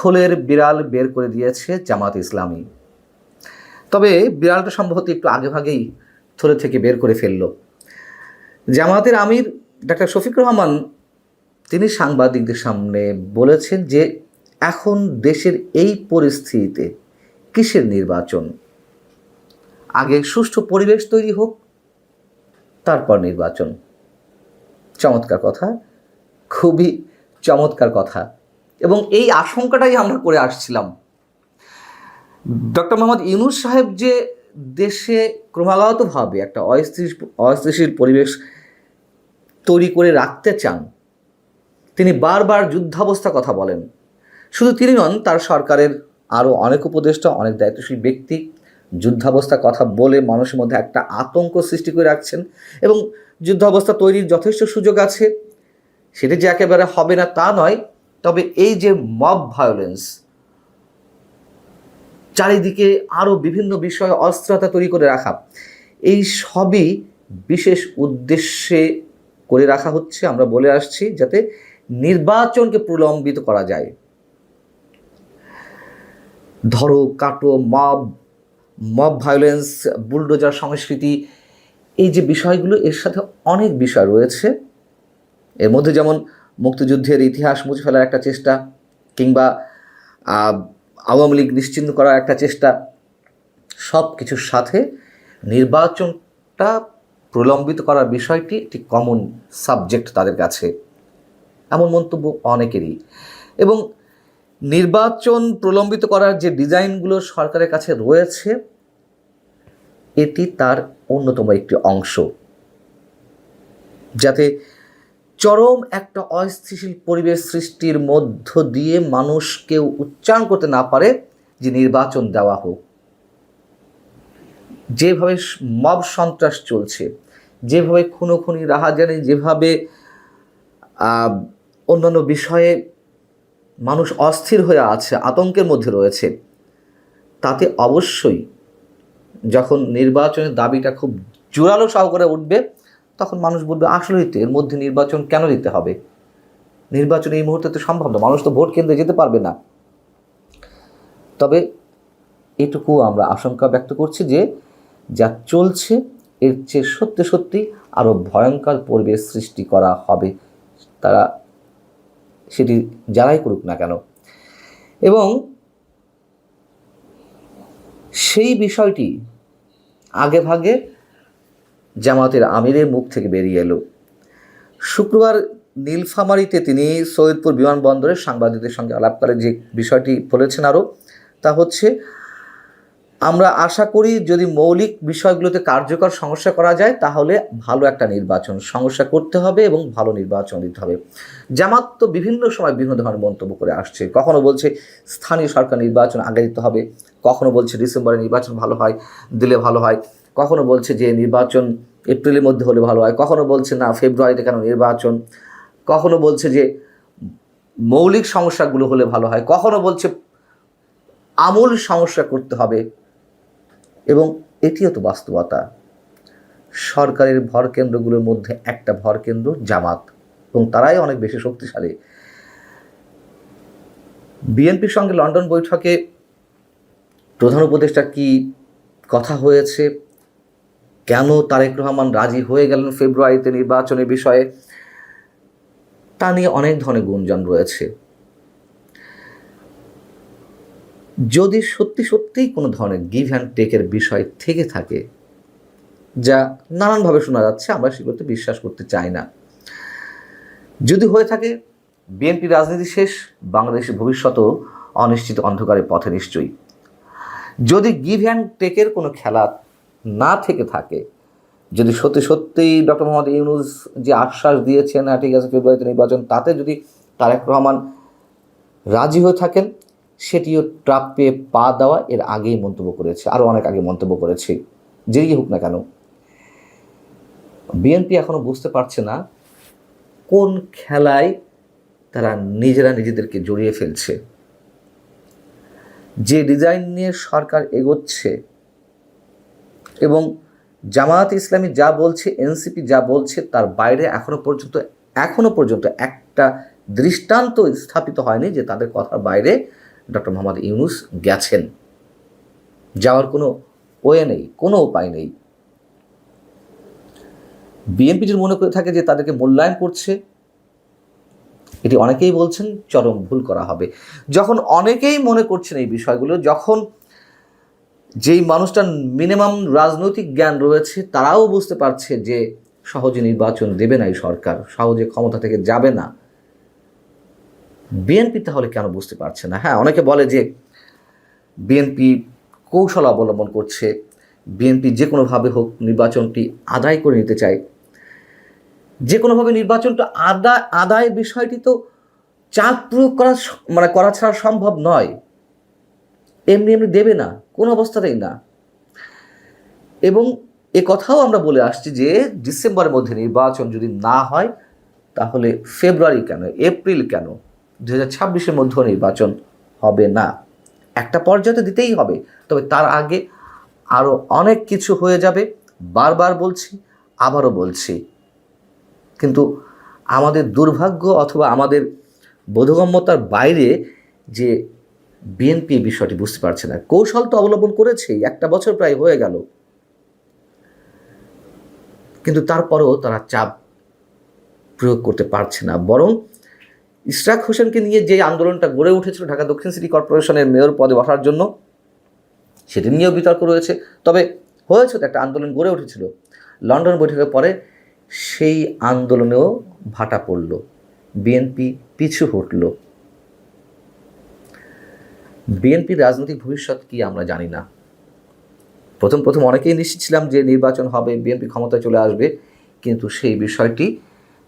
থলের বিড়াল বের করে দিয়েছে জামাত ইসলামী। তবে বিড়ালটা সম্ভবত একটু আগে ভাগেই থলে থেকে বের করে ফেলল। জামাতের আমির ডাক্তার শফিক রহমান, তিনি সাংবাদিকদের সামনে বলেছেন যে, এখন দেশের এই পরিস্থিতিতে কিসের নির্বাচন? আগে সুষ্ঠু পরিবেশ তৈরি হোক, তারপর নির্বাচন। চমৎকার কথা, খুবই চমৎকার কথা। এবং এই আশঙ্কাটাই আমরা করে আসছিলাম। ডক্টর মোহাম্মদ ইউনুস সাহেব যে দেশে ক্রমাগতভাবে একটা অস্থির, অস্থিতিশীল পরিবেশ তৈরি করে রাখতে চান, তিনি বারবার যুদ্ধাবস্থা কথা বলেন। শুধু তিনি নন, তার সরকারের আরও অনেক উপদেষ্টা, অনেক দায়িত্বশীল ব্যক্তি যুদ্ধাবস্থা কথা বলে মানুষের মধ্যে একটা আতঙ্ক সৃষ্টি করে রাখছেন এবং যুদ্ধাবস্থা তৈরির যথেষ্ট সুযোগ আছে। সেটি যে একেবারে হবে না তা নয় তবে এই যে মব ভায়োলেন্স চারিদিকে আরও বিভিন্ন বিষয়ে অস্ত্রতা তৈরি করে রাখা, এই সবই বিশেষ উদ্দেশ্যে করে রাখা হচ্ছে। আমরা বলে আসছি যাতে নির্বাচনকে প্রলম্বিত করা যায়। ধরো, কাটো মব মব ভায়োলেন্স বুলডোজার সংস্কৃতি, এই যে বিষয়গুলো, এর সাথে অনেক বিষয় রয়েছে। এর মধ্যে যেমন মুক্তিযুদ্ধের ইতিহাস মুছে ফেলার একটা চেষ্টা কিংবা আওয়ামী লীগ নিশ্চিন্ন করার একটা চেষ্টা সব কিছুর সাথে নির্বাচনটা প্রলম্বিত করার বিষয়টি একটি কমন সাবজেক্ট তাদের কাছে। এমন মন্তব্য অনেকেরই। এবং নির্বাচন প্রলম্বিত করার যে ডিজাইনগুলো সরকারের কাছে রয়েছে, এটি তার অন্যতম একটি অংশ। যাতে চরম একটা অস্থিতিশীল পরিবেশ সৃষ্টির মধ্য দিয়ে মানুষ কেউ উচ্চারণ করতে না পারে যে নির্বাচন দেওয়া হোক। যেভাবে মব সন্ত্রাস চলছে, যেভাবে খুনো খুনি রাহাজানি, যেভাবে অন্যান্য বিষয়ে মানুষ অস্থির হয়ে আছে, আতঙ্কের মধ্যে রয়েছে, তাতে অবশ্যই যখন নির্বাচনের দাবিটা খুব জোরালো সহকারে উঠবে তখন মানুষ বলবে, আসলেই তো এর মধ্যে নির্বাচন কেন দিতে হবে? নির্বাচন এই মুহূর্তে তো সম্ভব না, মানুষ তো ভোট কেন্দ্রে যেতে পারবে না। তবে এটুকু আমরা আশঙ্কা ব্যক্ত করছি যে, যা চলছে, এর চেয়ে সত্যি সত্যি আরও ভয়ঙ্কর পরিবেশ সৃষ্টি করা হবে। তারা সেটি যারাই করুক না কেন। এবং সেই বিষয়টি আগে ভাগে জামাতের আমিরের মুখ থেকে বেরিয়ে এলো। শুক্রবার নীলফামারীতে তিনি সৈয়দপুর বিমানবন্দরে সাংবাদিকদের সঙ্গে আলাপ যে বিষয়টি বলেছেন আরও, তা হচ্ছে, আমরা আশা করি যদি মৌলিক বিষয়গুলোতে কার্যকর সমস্যা করা যায়, তাহলে ভালো একটা নির্বাচন, সমস্যা করতে হবে এবং ভালো নির্বাচন দিতে হবে। জামাত তো বিভিন্ন সময় বিভিন্ন ধরনের মন্তব্য করে আসছে। কখনো বলছে স্থানীয় সরকার নির্বাচন আগে দিতে হবে, কখনো বলছে ডিসেম্বরে নির্বাচন ভালো হয়, দিলে ভালো হয়, কখনো বলছে যে নির্বাচন এপ্রিলের মধ্যে হলে ভালো হয়। কখনো বলছে, না, ফেব্রুয়ারিতে কেন নির্বাচন? কখনো বলছে যে, মৌলিক সমস্যাগুলো হলে ভালো হয়। কখনো বলছে, আমূল সমস্যা করতে হবে। এবং এটিও তো বাস্তবতা। সরকারের ভর কেন্দ্রগুলোর মধ্যে একটা ভর কেন্দ্র জামাত, এবং তারাই অনেক বেশি শক্তিশালী। বিএনপির সঙ্গে লন্ডন বৈঠকে প্রধান উপদেষ্টা কি কথা হয়েছে? কেন তারেক রহমান রাজি হয়ে গেলেন ফেব্রুয়ারিতে নির্বাচনের বিষয়ে? তা নিয়ে অনেক ধরনের গুঞ্জন রয়েছে। যদি সত্যি সত্যিই কোনো ধরনের গিভ অ্যান্ড টেকের বিষয় থেকে থাকে, যা নানানভাবে শোনা যাচ্ছে, আমরা সেগুলোতে বিশ্বাস করতে চাই না। যদি হয়ে থাকে, বিএনপি রাজনীতি শেষ, বাংলাদেশের ভবিষ্যতও অনিশ্চিত অন্ধকারের পথে নিশ্চয়ই। যদি গিভ অ্যান্ড টেকের কোনো খেলা না থেকে থাকে। যদি সত্যি সত্যিই ডক্টর মোহাম্মদ ইউনুস যে আশ্বাস দিয়েছেন না ঠিক আছে, ফেব্রুয়ারিতে নির্বাচন তাতে যদি তারেক রহমান রাজি হয়ে থাকেন, সেটিও ট্রাপে পা দেওয়া এর আগেই মন্তব্য করেছে আরও অনেক আগে মন্তব্য করেছে, যেই হোক না কেন। বিএনপি এখনও বুঝতে পারছে না কোন খেলায় তারা নিজেরা নিজেদেরকে জড়িয়ে ফেলছে। যে ডিজাইন নিয়ে সরকার এগোচ্ছে এবং জামায়াত ইসলামী যা বলছে, এনসিপি যা বলছে, তার বাইরে এখনও পর্যন্ত এখনও পর্যন্ত একটা দৃষ্টান্ত স্থাপিত হয়নি যে তাদের কথার বাইরে ডক্টর মোহাম্মদ ইউনুস গেছেন। যাওয়ার কোনো ওয়ে নেই, কোনো উপায় নেই। বিএনপি যদি মনে করে থাকে যে তাদেরকে মূল্যায়ন করছে, এটি অনেকেই বলছেন, চরম ভুল করা হবে। যখন অনেকেই মনে করছেন এই বিষয়গুলো, যখন যেই মানুষটার মিনিমাম রাজনৈতিক জ্ঞান রয়েছে, তারাও বুঝতে পারছে যে সহজে নির্বাচন দেবে না এই সরকার, সহজে ক্ষমতা থেকে যাবে না। বিএনপি তাহলে কেন বুঝতে পারছে না? হ্যাঁ অনেকে বলে যে বিএনপি কৌশল অবলম্বন করছে, বিএনপি যে কোনোভাবে হোক নির্বাচনটি আদায় করে নিতে চায়। যে কোনোভাবে নির্বাচনটা আদায় আদায়ের বিষয়টি তো চাপ প্রয়োগ করা মানে করা ছাড়া সম্ভব নয়। এমনি এমনি দেবে না, কোনো অবস্থাতেই না। এবং এ কথাও আমরা বলে আসছি যে ডিসেম্বরের মধ্যে নির্বাচন যদি না হয়, তাহলে ফেব্রুয়ারি কেন, এপ্রিল কেন দু হাজার ছাব্বিশের মধ্যেও নির্বাচন হবে না। একটা পর্যায়ে তো দিতেই হবে, তবে তার আগে আরও অনেক কিছু হয়ে যাবে, বারবার বলছি, আবারও বলছি। কিন্তু আমাদের দুর্ভাগ্য অথবা আমাদের বোধগম্যতার বাইরে যে বিএনপি এই বিষয়টি বুঝতে পারছে না। কৌশল তো অবলম্বন করেছেই, একটা বছর প্রায় হয়ে গেল। কিন্তু তারপরেও তারা চাপ প্রয়োগ করতে পারছে না। বরং ইশরাক হোসেনকে নিয়ে যে আন্দোলনটা গড়ে উঠেছিল ঢাকা দক্ষিণ সিটি কর্পোরেশনের মেয়র পদে বসার জন্য, সেটি নিয়েও বিতর্ক রয়েছে। তবে হয়েছে তো একটা আন্দোলন গড়ে উঠেছিল। লন্ডন বৈঠকের পরে সেই আন্দোলনেও ভাটা পড়ল। বিএনপি পিছু হটল। বিএনপির রাজনৈতিক ভবিষ্যৎ কি আমরা জানি না। প্রথম প্রথম অনেকেই নিশ্চিত ছিলাম যে নির্বাচন হবে, বিএনপি ক্ষমতায় চলে আসবে, কিন্তু সেই বিষয়টি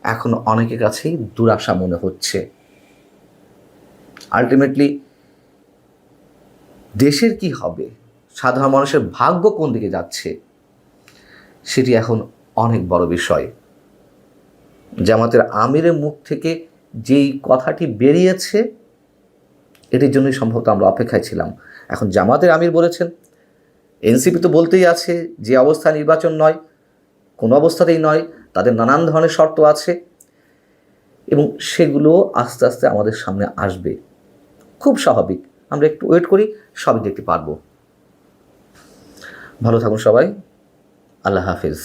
এখন অনেকের কাছেই দুরাশা মনে হচ্ছে। আলটিমেটলি দেশের কি হবে? সাধারণ মানুষের ভাগ্য কোন দিকে যাচ্ছে? সেটি এখন অনেক বড় বিষয়। জামাতের আমিরের মুখ থেকে যেই কথাটি বেরিয়েছে এটির জন্যই সম্ভবত আমরা অপেক্ষায় ছিলাম। এখন জামাতের আমির বলেছেন, এনসিপি তো বলতেই আছে যে অবস্থা নির্বাচন নয়, কোনো অবস্থাতেই নয়, তাদের নানান ধরনের শর্ত আছে এবং সেগুলো আস্তে আস্তে আমাদের সামনে আসবে। খুব স্বাভাবিক। আমরা একটু ওয়েট করি, সবই দেখতে পারব। ভালো থাকুন সবাই। আল্লাহ হাফিজ।